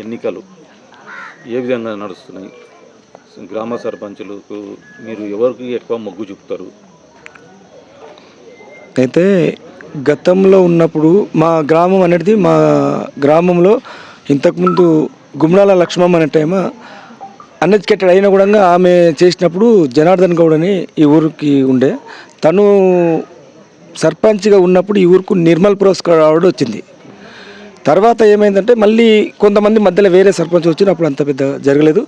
ఎన్నికలు ఏ విధంగా నడుస్తున్నాయి? గ్రామ సర్పంచులకు మీరు ఎవరికి ఎక్కువ మొగ్గు చూపుతారు? అయితే గతంలో ఉన్నప్పుడు మా గ్రామం అనేది మా గ్రామంలో ఇంతకుముందు గుమ్నాల లక్ష్మమ్మ అనే టైమ అన్ఎడ్యుకేటెడ్ అయినా కూడా ఆమె చేసినప్పుడు జనార్దన్ గౌడ్ అని ఈ ఊరికి ఉండే. తను సర్పంచ్గా ఉన్నప్పుడు ఈ ఊరుకు నిర్మల్ పురస్కార్ అవార్డు వచ్చింది. తర్వాత ఏమైందంటే మళ్ళీ కొంతమంది మధ్యలో వేరే సర్పంచ్ వచ్చినప్పుడు అంత పెద్ద జరగలేదు.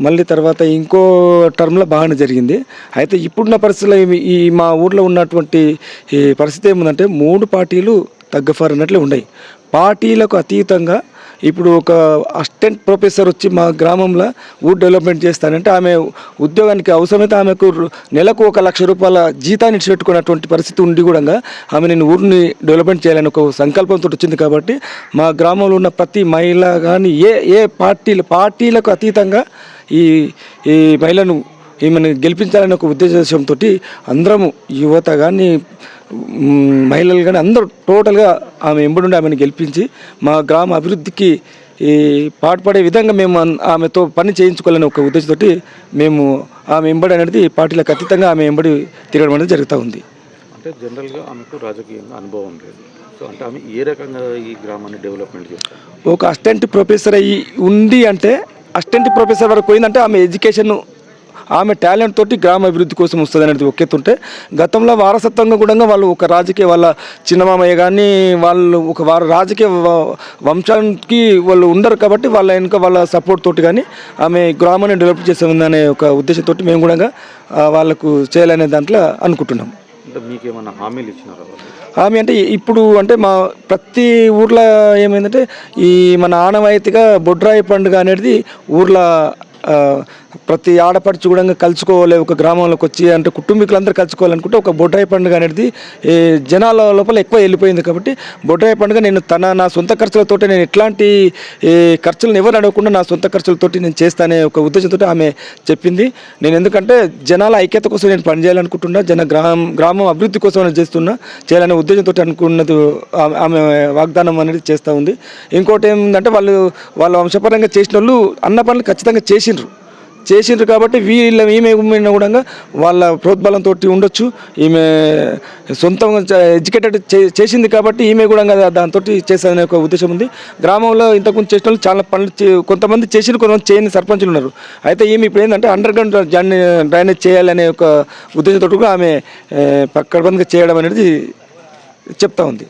మళ్ళీ తర్వాత ఇంకో టర్మ్లో బాగానే జరిగింది. అయితే ఇప్పుడున్న పరిస్థితుల్లో ఈ- మా ఊర్లో ఉన్నటువంటి ఈ పరిస్థితి ఏముందంటే మూడు పార్టీలు తగ్గఫారు అన్నట్లే ఉన్నాయి. పార్టీలకు అతీతంగా ఇప్పుడు ఒక అసిస్టెంట్ ప్రొఫెసర్ వచ్చి మా గ్రామంలో ఊరు డెవలప్మెంట్ చేస్తానంటే ఆమె ఉద్యోగానికి అవసరమైతే ఆమెకు నెలకు ఒక లక్ష రూపాయల జీతాన్ని ఇచ్చిపెట్టుకున్నటువంటి పరిస్థితి ఉండి కూడా ఆమె నేను ఊరిని డెవలప్మెంట్ చేయాలని ఒక సంకల్పంతో వచ్చింది కాబట్టి మా గ్రామంలో ఉన్న ప్రతి మహిళ కానీ ఏ ఏ పార్టీలు పార్టీలకు అతీతంగా ఈ ఈ మహిళను ఈమెను గెలిపించాలనే ఒక ఉద్దేశంతో అందరము యువత కానీ మహిళలు కానీ అందరూ టోటల్గా ఆమె ఎంబడి ఆమెను గెలిపించి మా గ్రామ అభివృద్ధికి ఈ పాటుపడే విధంగా మేము ఆమెతో పని చేయించుకోవాలనే ఒక ఉద్దేశంతో మేము ఆమె ఎంబడి అనేది పార్టీలకు అతీతంగా ఆమె ఎంబడి తిరగడం అనేది జరుగుతూ ఉంది. అంటే జనరల్గా ఆమెకు రాజకీయంగా అనుభవం లేదు. సో అంటే ఆమె ఏ రకంగా ఈ గ్రామాన్ని డెవలప్మెంట్ చేస్తారు? ఒక అసిస్టెంట్ ప్రొఫెసర్ అయ్యి ఉంది అంటే అసిస్టెంట్ ప్రొఫెసర్ వరకు పోయిందంటే ఆమె ఎడ్యుకేషన్ ఆమె టాలెంట్ తోటి గ్రామ అభివృద్ధి కోసం వస్తుంది అనేది ఒకెత్తుంటే గతంలో వారసత్వంగా కూడా వాళ్ళు ఒక రాజకీయ వాళ్ళ చిన్నమామయ్య కానీ వాళ్ళు ఒక వారు రాజకీయ వంశానికి వాళ్ళు ఉండరు కాబట్టి వాళ్ళ వెనుక వాళ్ళ సపోర్ట్ తోటి కానీ ఆమె గ్రామాన్ని డెవలప్ చేసేందనే ఒక ఉద్దేశంతో మేము కూడా వాళ్ళకు చేయాలనే దాంట్లో అనుకుంటున్నాం. మీకేమైనా హామీలు ఇచ్చినారా ఆమె అంటే ఇప్పుడు అంటే మా ప్రతి ఊర్లో ఏమైందంటే ఈ మన ఆనవాయితీగా బొడ్రాయి పండుగ అనేది ఊర్లో ప్రతి ఆడపడుచు కూడా కలుసుకోవాలి ఒక గ్రామంలోకి వచ్చి అంటే కుటుంబీకులందరూ కలుసుకోవాలనుకుంటే ఒక బొడ్రాయి పండుగ అనేది ఈ జనాల లోపల ఎక్కువ వెళ్ళిపోయింది కాబట్టి బొడ్రాయి పండుగ నేను తన నా సొంత ఖర్చులతోటి నేను ఎట్లాంటి ఖర్చులను ఎవరు అడగకుండా నా సొంత ఖర్చులతోటి నేను చేస్తానే ఒక ఉద్దేశంతో ఆమె చెప్పింది. నేను ఎందుకంటే జనాల ఐక్యత కోసం నేను పనిచేయాలనుకుంటున్నా జన గ్రామం గ్రామం అభివృద్ధి కోసం నేను చేస్తున్నా చేయాలనే ఉద్దేశంతో అనుకున్నది ఆమె- ఆమె వాగ్దానం అనేది చేస్తూ ఉంది. ఇంకోటి ఏంటంటే వాళ్ళు వాళ్ళ వంశపరంగా చేసిన వాళ్ళు అన్న పనులు ఖచ్చితంగా చేసిండ్రు. చేసిండ్రు కాబట్టి వీళ్ళ ఈమె మీద కూడా వాళ్ళ ప్రోద్బలంతో ఉండొచ్చు. ఈమె సొంతంగా ఎడ్యుకేటెడ్ చేసింది కాబట్టి ఈమె కూడా దాంతో చేసేదనే ఒక ఉద్దేశం ఉంది. గ్రామంలో ఇంతకుముందు చేసిన వాళ్ళు చాలా పనులు చే- కొంతమంది చేసిన కొంతమంది చేయని సర్పంచులు ఉన్నారు. అయితే ఈమె ఇప్పుడు ఏంటంటే అండర్ గ్రౌండ్ డ్రైనేజ్ చేయాలనే ఒక ఉద్దేశంతో కూడా ఆమె పక్కడబందిగా చేయడం అనేది చెప్తా ఉంది.